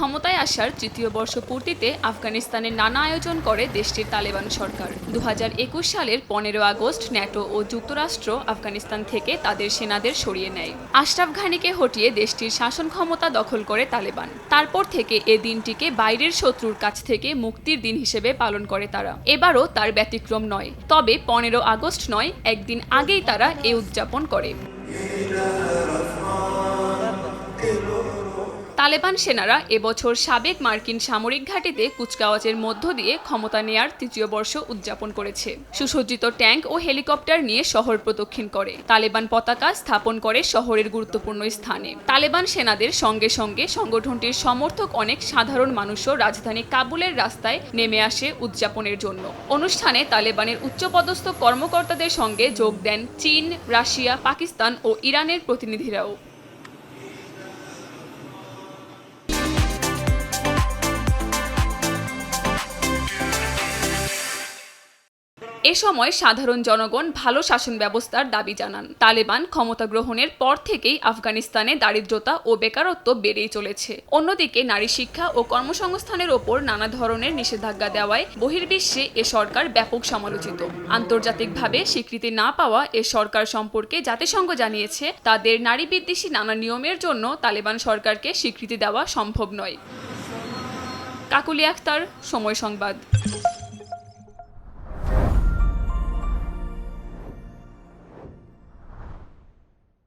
ক্ষমতায় আসার তৃতীয় বর্ষ পূর্তিতে আফগানিস্তানে নানা আয়োজন করে দেশটির তালেবান সরকার। দু হাজার একুশ সালের পনেরো আগস্ট ন্যাটো ও যুক্তরাষ্ট্র আফগানিস্তান থেকে তাদের সেনাদের সরিয়ে নেয়। আশরাফ ঘানিকে হটিয়ে দেশটির শাসন ক্ষমতা দখল করে তালেবান। তারপর থেকে এ দিনটিকে বাইরের শত্রুর কাছ থেকে মুক্তির দিন হিসেবে পালন করে তারা। এবারও তার ব্যতিক্রম নয়। তবে পনেরো আগস্ট নয়, একদিন আগেই তারা এ উদযাপন করে। তালেবান সেনারা এবছর সাবেক মার্কিন সামরিক ঘাঁটিতে কুচকাওয়াজের মধ্য দিয়ে ক্ষমতা নেয়ার তৃতীয় বর্ষ উদযাপন করেছে। সুসজ্জিত ট্যাঙ্ক ও হেলিকপ্টার নিয়ে শহর প্রদক্ষিণ করে। তালেবান পতাকা স্থাপন করে শহরের গুরুত্বপূর্ণ স্থানে। তালেবান সেনাদের সঙ্গে সঙ্গে সংগঠনটির সমর্থক অনেক সাধারণ মানুষও রাজধানী কাবুলের রাস্তায় নেমে আসে উদযাপনের জন্য। অনুষ্ঠানে তালেবানের উচ্চপদস্থ কর্মকর্তাদের সঙ্গে যোগ দেন চীন, রাশিয়া, পাকিস্তান ও ইরানের প্রতিনিধিরাও। এ সময় সাধারণ জনগণ ভালো শাসন ব্যবস্থার দাবি জানান। তালেবান ক্ষমতা গ্রহণের পর থেকেই আফগানিস্তানে দারিদ্রতা ও বেকারত্ব বেড়েই চলেছে। অন্যদিকে নারী শিক্ষা ও কর্মসংস্থানের ওপর নানা ধরনের নিষেধাজ্ঞা দেওয়ায় বহির্বিশ্বে এ সরকার ব্যাপক সমালোচিত। আন্তর্জাতিকভাবে স্বীকৃতি না পাওয়া এ সরকার সম্পর্কে জাতিসংঘ জানিয়েছে, তাদের নারী বিদ্বেষী নানা নিয়মের জন্য তালেবান সরকারকে স্বীকৃতি দেওয়া সম্ভব নয়। কাকুলি আক্তার, সময় সংবাদ।